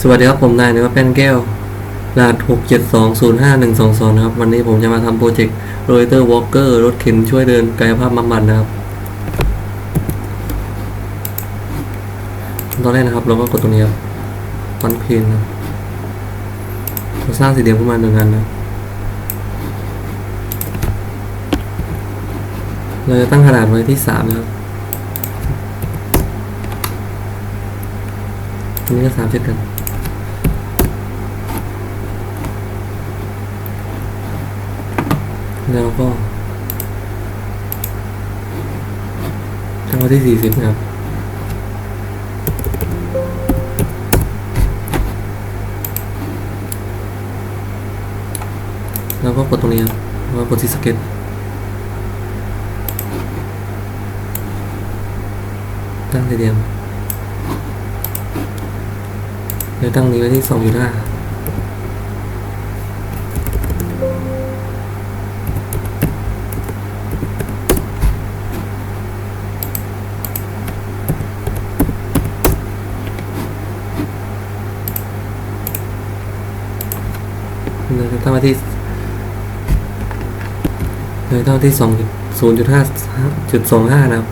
สวัสดีครับผมนายเนื้อแป้นแก้วรหัส6 7 2 0 5 1 2 2นะครับ วันนี้ผมจะมาทำโปรเจกต์โรเตอร์วอล์กเกอร์รถเข็นช่วยเดินกายภาพบำบัดนะครับ ตอนแรกนะครับ เราก็กดตรงนี้ครับฟันเพนนะเราสร้างสี่เหลี่ยมขึ้นมาหนึ่งอันนะเราจะตั้งขนาดไว้ที่สามนะครับอันนี้ก็สามเช่นกัน แล้วก็ทำองไว้ที่ 40 นะครับ แล้วก็กดตรงนี้ครับแล้วกดที่สเก็ตตั้งเดียวเดี๋วตั้งนี้ไว้ที่สองอยู่แล้ว เลยเท่าที่เลยเท่าที่สองศูนย์จุดห้าจุดสองห้านะครับ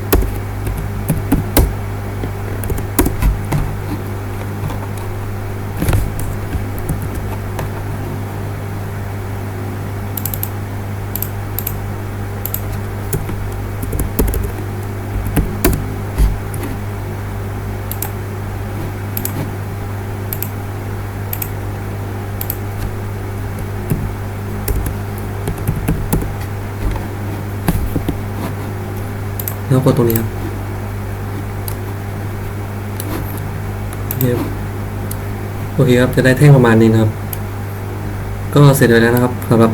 แล้วกดตรงนี้ครับโอเคครับโอเคครับจะได้แท่งประมาณนี้นะครับ ก็เสร็จไปแล้วนะครับสำหรับ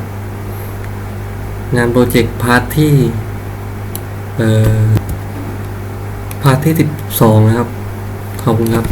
งานโปรเจกต์พาร์ทที่เอ่อพาร์ทที่สิบสองนะครับ ขอบคุณครับ